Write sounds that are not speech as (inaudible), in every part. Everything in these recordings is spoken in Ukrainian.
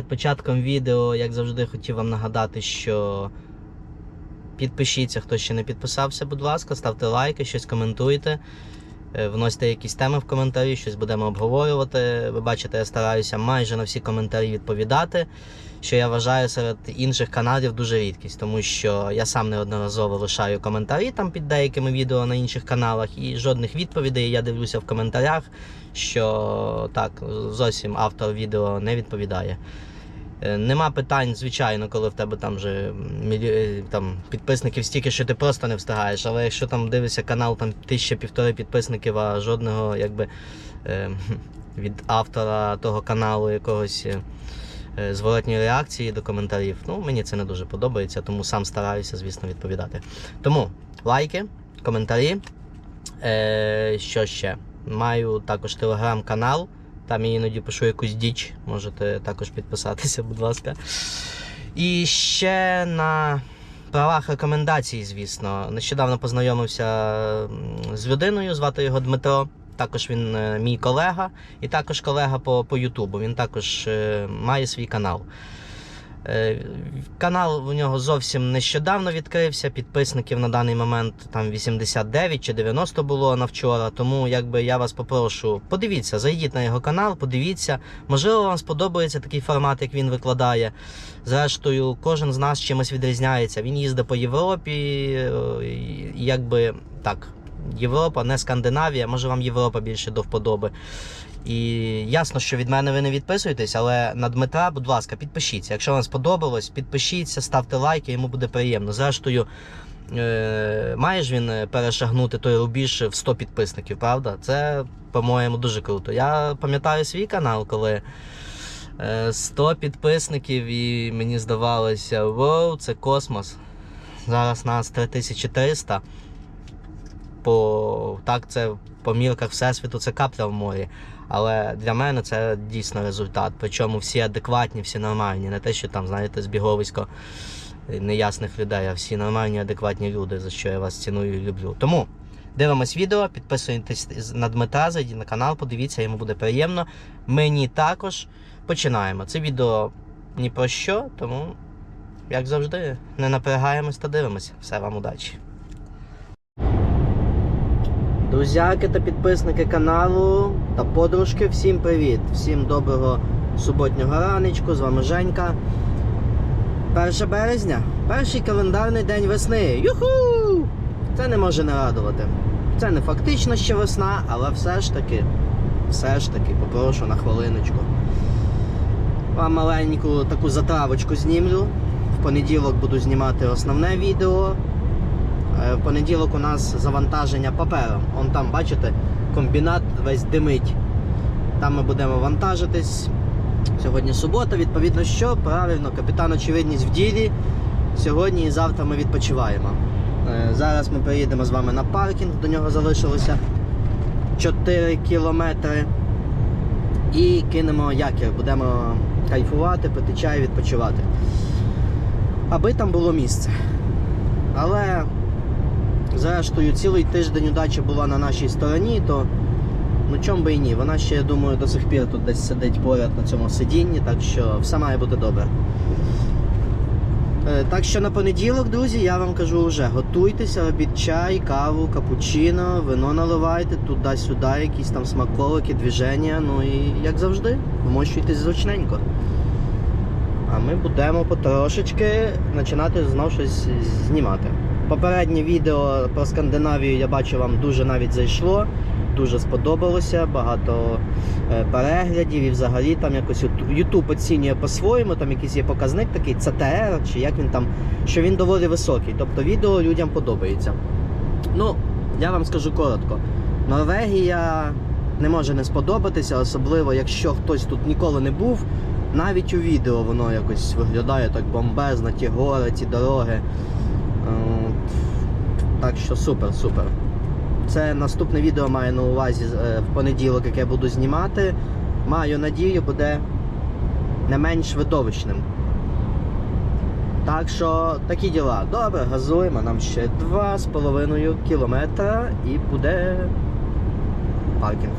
Перед початком відео, як завжди, хотів вам нагадати, що підпишіться, хто ще не підписався, будь ласка, ставте лайки, щось коментуйте, е, вносьте якісь теми в коментарі, щось будемо обговорювати. Ви бачите, я стараюся майже на всі коментарі відповідати, що я вважаю серед інших каналів дуже рідкість, тому що я сам неодноразово лишаю коментарі там під деякими відео на інших каналах, і жодних відповідей я дивлюся в коментарях, що так, зовсім автор відео не відповідає. Е, Нема питань, звичайно, коли в тебе там вже е, там, підписників стільки, що ти просто не встигаєш. Але якщо там дивишся канал, там тисяча півтори підписників, а жодного якби е, (laughs) від автора того каналу якогось зворотньої реакції до коментарів, ну мені це не дуже подобається, тому сам стараюся, звісно, відповідати. Тому лайки, коментарі. Що ще? Маю також телеграм-канал. Там я іноді пишу якусь діч, можете також підписатися, будь ласка. І ще на правах рекомендацій, звісно. Нещодавно познайомився з людиною, звати його Дмитро. Також він е, мій колега, і також колега по, по Ютубу. Він також е, має свій канал. Е, Канал у нього зовсім нещодавно відкрився. Підписників на даний момент там 89 чи 90 було на вчора. Тому якби я вас попрошу, подивіться, зайдіть на його канал, подивіться. Можливо, вам сподобається такий формат, як він викладає. Зрештою, кожен з нас чимось відрізняється. Він їздить по Європі, е, якби так. Європа, не Скандинавія, може вам Європа більше до вподоби. І ясно, що від мене ви не відписуєтесь, але на Дмитра, будь ласка, підпишіться. Якщо вам сподобалось, підпишіться, ставте лайки, йому буде приємно. Зрештою, е- має ж він е, перешагнути той рубіж в 100 підписників, правда? Це, по-моєму, дуже круто. Я пам'ятаю свій канал, коли е, 100 підписників, і мені здавалося, вау, це космос. Зараз нас 3300 по так, це по мірках всесвіту це капля в морі. Але для мене це дійсно результат. Причому всі адекватні, всі нормальні. Не те, що там, знаєте, збіговисько неясних людей, а всі нормальні, адекватні люди, за що я вас ціную і люблю. Тому дивимось відео, підписуйтесь на Дмитра, зайдіть на канал, подивіться, йому буде приємно. Мені також починаємо. Це відео ні про що, тому, як завжди, не напрягаємось та дивимося. Все вам удачі. Друзяки та підписники каналу та подружки, всім привіт! Всім доброго суботнього раночку, з вами Женька. 1 березня, перший календарний день весни. Юху! Це не може не радувати. Це не фактично ще весна, але все ж таки, все ж таки, попрошу на хвилиночку. Вам маленьку таку затравочку знімлю. В понеділок буду знімати основне відео. Е, В понеділок у нас завантаження папером. Он там, бачите, комбінат весь димить. Там ми будемо вантажитись. Сьогодні субота, відповідно, що правильно, капітан очевидність в ділі. Сьогодні і завтра ми відпочиваємо. Е, Зараз ми приїдемо з вами на паркінг, до нього залишилося 4 кілометри. І кинемо якір, будемо кайфувати, пити чай, відпочивати. Аби там було місце. Але Зрештою, цілий тиждень удача була на нашій стороні, то ну чом би і ні. Вона ще, я думаю, до сих пір тут десь сидить поряд на цьому сидінні, так що все має бути добре. Е, Так що на понеділок, друзі, я вам кажу вже, готуйтеся, робіть чай, каву, капучино, вино наливайте, туди-сюди, якісь там смаколики, движення, ну і як завжди, вмощуйтесь зручненько. А ми будемо потрошечки починати знову щось знімати. Попереднє відео про Скандинавію я бачу вам дуже навіть зайшло, дуже сподобалося, багато е, переглядів і взагалі там якось YouTube оцінює по-своєму, там якийсь є показник такий CTR, чи як він там, що він доволі високий. Тобто відео людям подобається. Ну, я вам скажу коротко. Норвегія не може не сподобатися, особливо якщо хтось тут ніколи не був. Навіть у відео воно якось виглядає так бомбезно, ті гори, ті дороги. Так що супер, супер. Це наступне відео маю на увазі е, в понеділок, яке буду знімати. Маю надію, буде не менш видовищним. Так що такі діла. Добре, газуємо. Нам ще 2,5 кілометра і буде паркінг.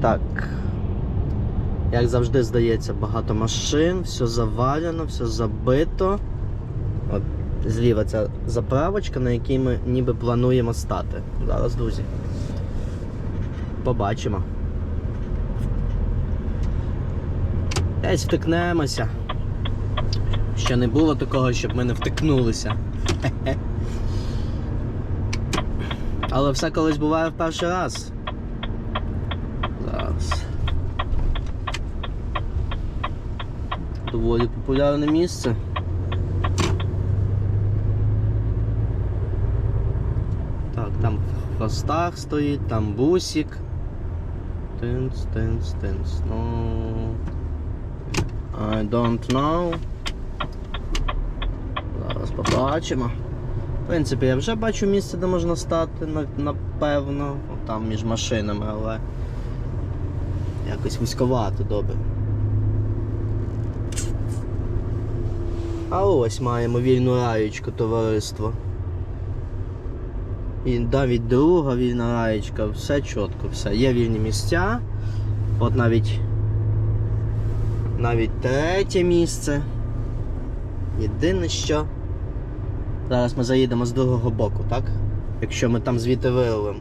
Так. Як завжди здається, багато машин, все завалено, все забито. От зліва ця заправочка, на якій ми ніби плануємо стати. Зараз, друзі. Побачимо. Десь втикнемося. Ще не було такого, щоб ми не втикнулися. Але все колись буває в перший раз. Зараз. Доволі популярне місце. Так, там в хвостах стоїть, там бусик. Тинц, тинц, тинц. Ну. I don't know. Зараз побачимо. В принципі, я вже бачу місце, де можна стати, напевно. Там між машинами, але якось вузьковато добре. А ось маємо вільну раєчку товариство. І навіть друга вільна раєчка, все чітко, все. Є вільні місця. От навіть навіть третє місце. Єдине що. Зараз ми заїдемо з другого боку, так? Якщо ми там звідти виявимо.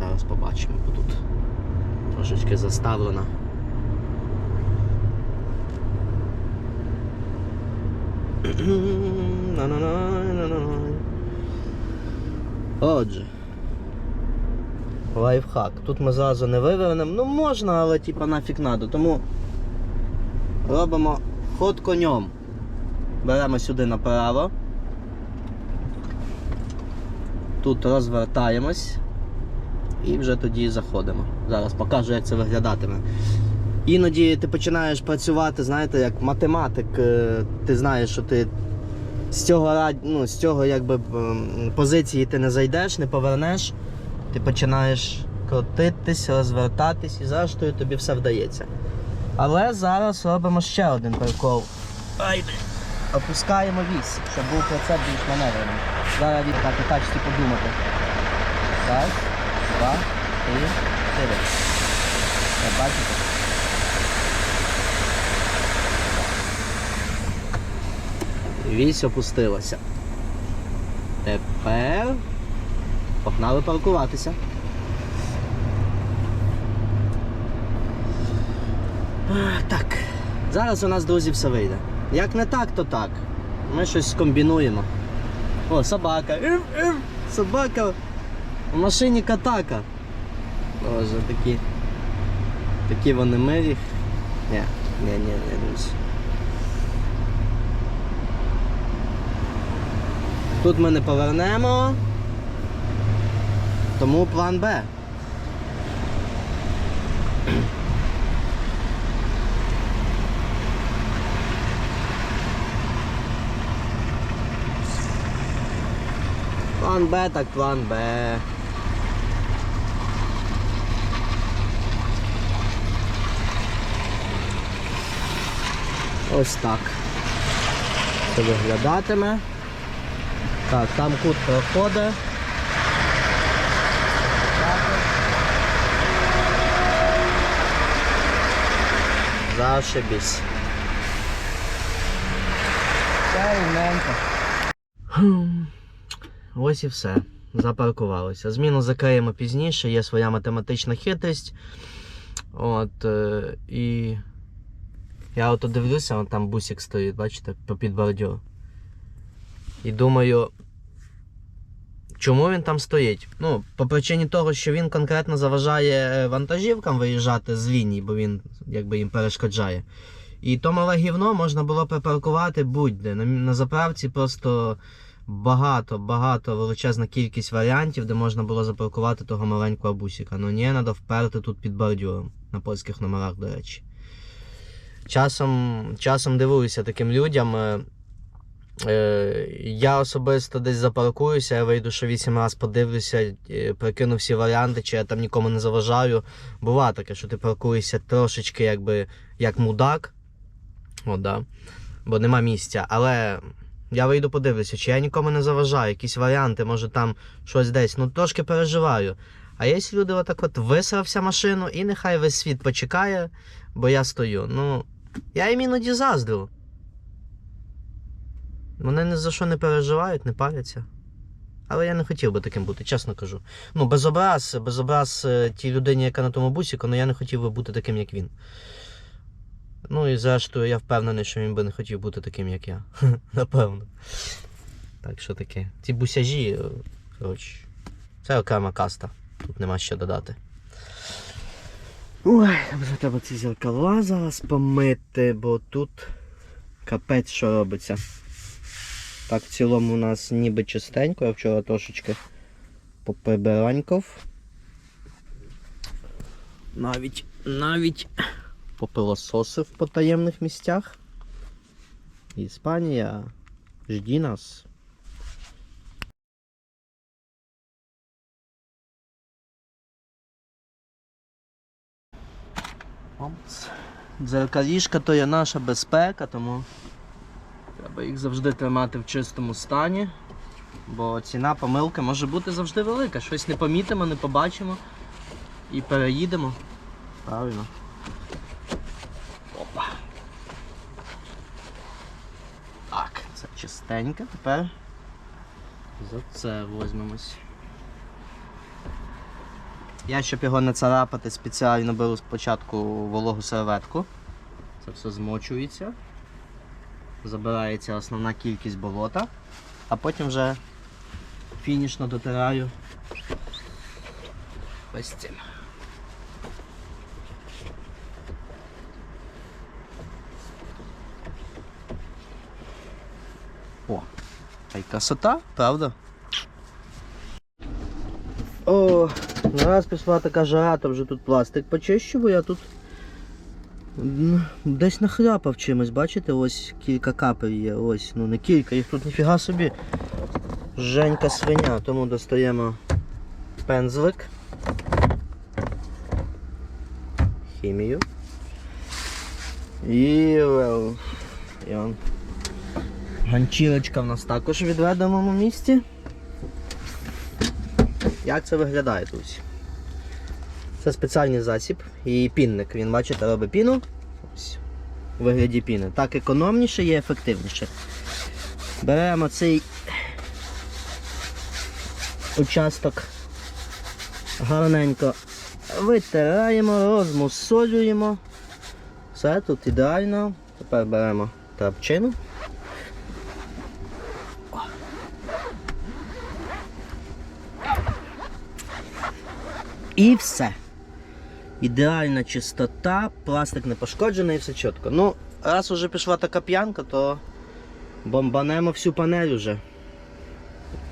Зараз побачимо, бо тут трошечки заставлено. Отже. Лайфхак. Тут ми зразу не вивернемо. Ну можна, але типа нафіг надо. Тому робимо ход конем. Беремо сюди направо. Тут розвертаємось і вже тоді заходимо. Зараз покажу, як це виглядатиме. Іноді ти починаєш працювати, знаєте, як математик, е, ти знаєш, що ти з цього ну, з цього якби позиції ти не зайдеш, не повернеш, ти починаєш крутитись, розвертатись і зрештою тобі все вдається. Але зараз робимо ще один прикол. Опускаємо вісь, щоб був процес більш маневрений. Зараз від так тачці подумати. Раз, два, три, чотири. Бачите? Вісь опустилася. Тепер погнали паркуватися. Так. Зараз у нас, друзі, все вийде. Як не так, то так. Ми щось скомбінуємо. О, собака. Собака. В машині катака. Боже, такі. Такі вони милі. Ні, ні, ні, ні, друзі. Тут ми не повернемо. Тому план Б. План Б, так план Б. Ось так. Це виглядатиме. Так, там кут проходить. Зашибісь. Все Ось і все. Запаркувалися. Зміну закриємо пізніше, є своя математична хитрість. От, е, і я ото дивлюся, там бусик стоїть, бачите, попід бордюр. І думаю, чому він там стоїть? Ну, по причині того, що він конкретно заважає е, вантажівкам виїжджати з ліній, бо він якби їм перешкоджає. І то мале гівно можна було припаркувати будь-де. На, на заправці просто багато, багато величезна кількість варіантів, де можна було запаркувати того маленького бусика. Ну ні, треба вперти тут під бордюром. На польських номерах, до речі. Часом, часом дивуюся таким людям. Е, я особисто десь запаркуюся, я вийду, що 8 разів подивлюся, е, прикину всі варіанти, чи я там нікому не заважаю. Буває таке, що ти паркуєшся трошечки якби як мудак. От, да. Бо нема місця. Але Я вийду подивлюся, чи я нікому не заважаю, якісь варіанти, може там щось десь. Ну трошки переживаю. А є люди, отак от висрався машину, і нехай весь світ почекає, бо я стою. Ну, я їм іноді заздрю. Вони ні за що не переживають, не паряться. Але я не хотів би таким бути, чесно кажу. Ну, без образ, без образ е, тій людині, яка на тому бусіку, але я не хотів би бути таким, як він. Ну і зрештою, я впевнений, що він би не хотів бути таким, як я. (laughs) Напевно. Так що таке. Ці бусяжі, е, коротше, це окрема каста. Тут нема що додати. Ой, вже треба ці зеркала зараз помити, бо тут капець що робиться. Так, в цілому у нас ніби чистенько, я вчора трошечки поприбираньков. Навіть, навіть попилососив по таємних місцях. Іспанія, жді нас. Дзеркалішка то є наша безпека, тому треба їх завжди тримати в чистому стані. Бо ціна помилки може бути завжди велика. Щось не помітимо, не побачимо і переїдемо. Правильно. Опа. Так, це чистенько. Тепер за це візьмемось. Я, щоб його не царапати, спеціально беру спочатку вологу серветку. Це все змочується. Забирається основна кількість болота, а потім вже фінішно дотираю ось цим. О, та й красота, правда? О, раз пішла така жара, то вже тут пластик почищу, бо я тут десь нахляпав чимось, бачите, ось кілька капель є, ось, ну не кілька, їх тут ніфіга собі. Женька свиня, тому достаємо пензлик. Хімію. І, і он. Ганчірочка в нас також в відведеному місці. Як це виглядає тут? Це спеціальний засіб і пінник. Він, бачите, робить піну. Ось, у вигляді піни. Так економніше і ефективніше. Беремо цей участок гарненько витираємо, розмусолюємо. Все тут ідеально. Тепер беремо трапчину. І все. Ідеальна чистота, пластик не пошкоджений і все чітко. Ну, раз уже пішла така п'янка, то бомбанемо всю панель уже.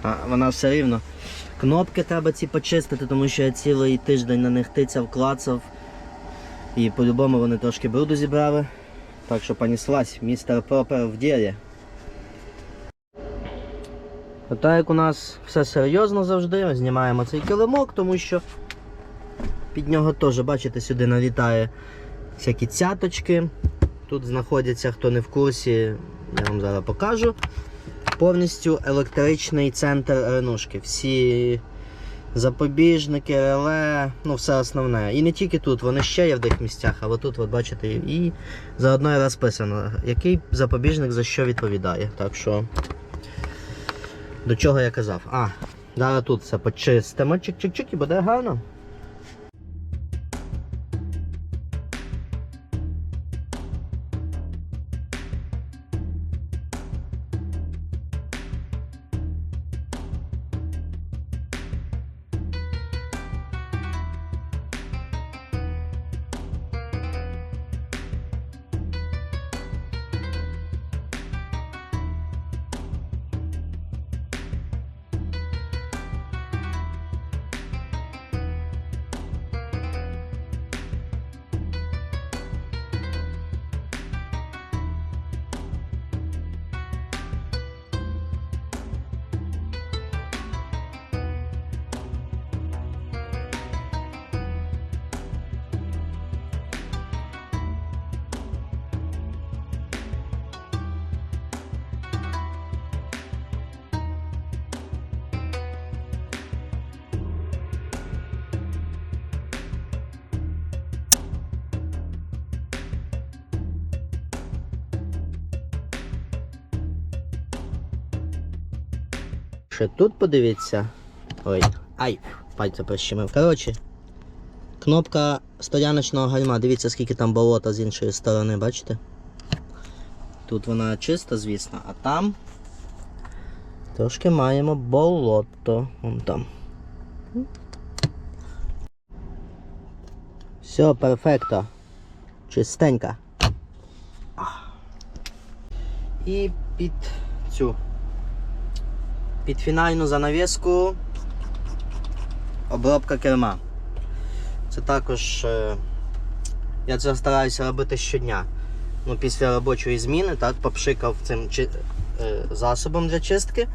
А вона все рівно. Кнопки треба ці почистити, тому що я цілий тиждень на них тицяв, клацав. І по-любому вони трошки бруду зібрали. Так що поніслась, містер Пропер в ділі. А так як у нас все серйозно завжди, знімаємо цей килимок, тому що під нього теж, бачите, сюди налітає всякі цяточки. Тут знаходяться, хто не в курсі, я вам зараз покажу. Повністю електричний центр ренушки. Всі запобіжники, реле, ну все основне. І не тільки тут, вони ще є в деяких місцях, а отут, от бачите, і заодно і розписано, який запобіжник за що відповідає. Так що, до чого я казав? А, зараз тут все почистимо, чик-чик-чик і буде гарно. Ще тут подивіться. Ой, ай, пальця прищемив. Коротше, кнопка стояночного гальма. Дивіться, скільки там болота з іншої сторони, бачите? Тут вона чиста, звісно, а там трошки маємо болото. Вон там. Все, перфекто. Чистенька. І під цю. Під фінальну занавіску обробка керма. Це також е, я це стараюся робити щодня. Ну, після робочої зміни, так, попшикав цим чи, е, засобом для чистки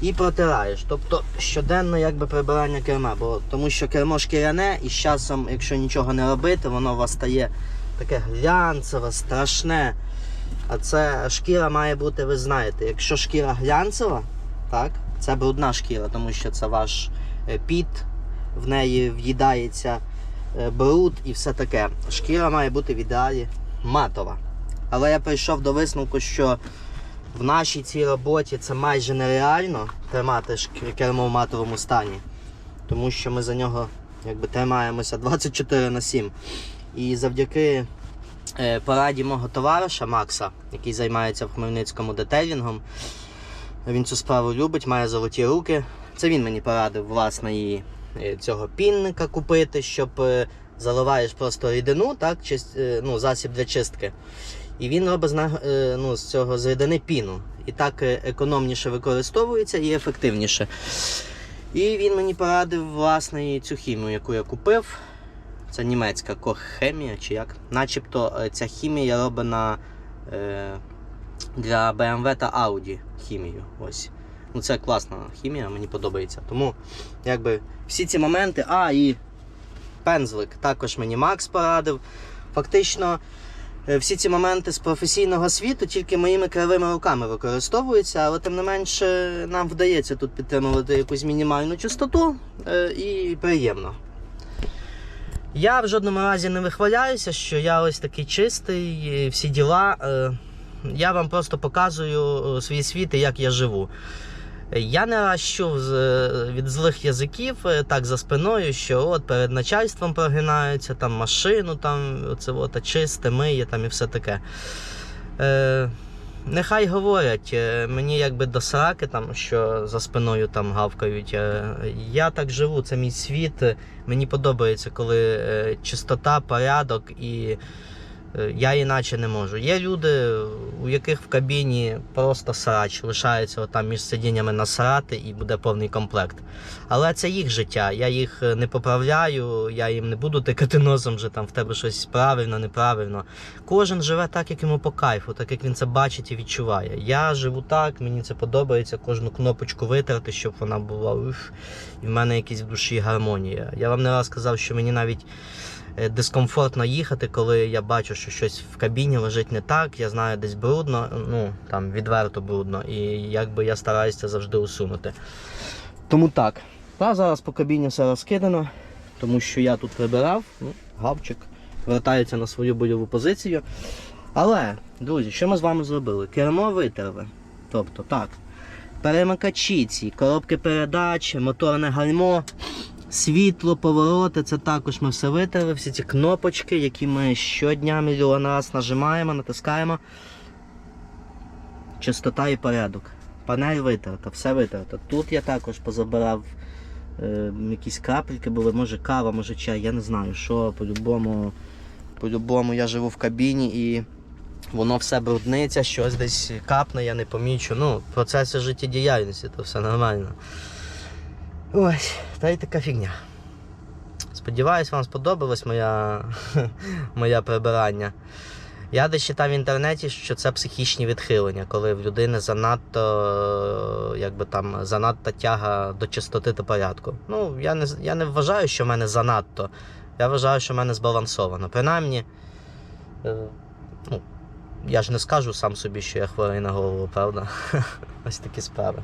і протираєш. Тобто щоденно якби прибирання керма, бо тому що кермо шкіряне і з часом, якщо нічого не робити, воно у вас стає таке глянцеве, страшне. А це шкіра має бути, ви знаєте, якщо шкіра глянцева, так, це брудна шкіра, тому що це ваш е, піт, в неї в'їдається е, бруд і все таке. Шкіра має бути в ідеалі матова. Але я прийшов до висновку, що в нашій цій роботі це майже нереально тримати кермо в матовому стані, тому що ми за нього якби тримаємося 24 на 7. І завдяки е, пораді мого товариша Макса, який займається в Хмельницькому детейлінгом, він цю справу любить, має золоті руки. Це він мені порадив власне і е, цього пінника купити, щоб е, заливаєш просто рідину, так, чис- е, ну, засіб для чистки. І він робить ну, з цього з рідини піну. І так економніше використовується і ефективніше. І він мені порадив власне і цю хімію, яку я купив. Це німецька коххемія чи як. Начебто ця хімія роблена е, для BMW та Audi хімію. Ось. Ну це класна хімія, мені подобається. Тому якби всі ці моменти. А, і пензлик також мені Макс порадив. Фактично, е, всі ці моменти з професійного світу тільки моїми кривими руками використовуються, але тим не менше нам вдається тут підтримувати якусь мінімальну частоту е, і приємно. Я в жодному разі не вихваляюся, що я ось такий чистий, всі діла. Я вам просто показую е, свій світ і як я живу. Я не раз чув е, від злих язиків е, так за спиною, що от перед начальством прогинаються, там машину там оце от, чисте, миє там і все таке. Е, нехай говорять, мені якби до сраки, там, що за спиною там гавкають. Я так живу, це мій світ. Мені подобається, коли чистота, порядок і. Е, Я іначе не можу. Є люди, у яких в кабіні просто срач лишається там між сидіннями насрати і буде повний комплект. Але це їх життя. Я їх е, не поправляю, я їм не буду тикати носом, вже там в тебе щось правильно, неправильно. Кожен живе так, як йому по кайфу, так як він це бачить і відчуває. Я живу так, мені це подобається, кожну кнопочку витерти, щоб вона була уф, і в мене якісь в душі гармонія. Я вам не раз казав, що мені навіть дискомфортно їхати, коли я бачу, що щось в кабіні лежить не так, я знаю, десь брудно, ну там відверто брудно, і якби я стараюся завжди усунути. Тому так. Та зараз по кабіні все розкидано, тому що я тут прибирав, ну, гавчик вертається на свою бойову позицію. Але, друзі, що ми з вами зробили? Кермо витерли. Тобто, так, перемикачі ці, коробки передач, моторне гальмо, світло, повороти, це також ми все витерли, всі ці кнопочки, які ми щодня мільйон раз нажимаємо, натискаємо. Чистота і порядок. Панель витерта, все витерто. Тут я також позабирав е, якісь крапельки були, може кава, може чай, я не знаю, що по-любому. По-любому я живу в кабіні і воно все брудниться, щось десь капне, я не помічу. Ну, процеси життєдіяльності, то все нормально. Ось, та й така фігня. Сподіваюсь, вам сподобалось моя, (laughs) моє прибирання. Я десь читав в інтернеті, що це психічні відхилення, коли в людини занадто, е, якби там, занадто тяга до чистоти та порядку. Ну, я не, я не вважаю, що в мене занадто. Я вважаю, що в мене збалансовано. Принаймні, е, ну, я ж не скажу сам собі, що я хворий на голову, правда? (laughs) Ось такі справи.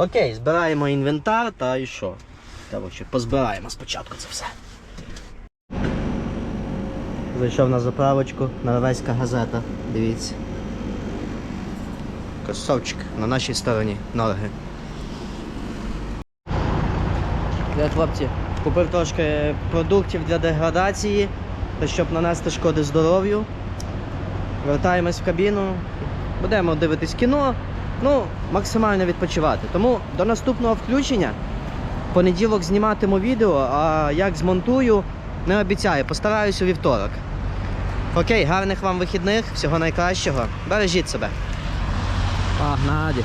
Окей, збираємо інвентар та і що? Коротше, позбираємо спочатку це все. Зайшов на заправочку, норвезька газета. Дивіться. Красавчик на нашій стороні, Норги. Я хлопці купив трошки продуктів для деградації, щоб нанести шкоди здоров'ю. Вертаємось в кабіну, будемо дивитись кіно, ну, максимально відпочивати. Тому до наступного включення. Понеділок зніматиму відео, а як змонтую, не обіцяю, постараюсь у вівторок. Окей, гарних вам вихідних, всього найкращого. Бережіть себе. Погнали.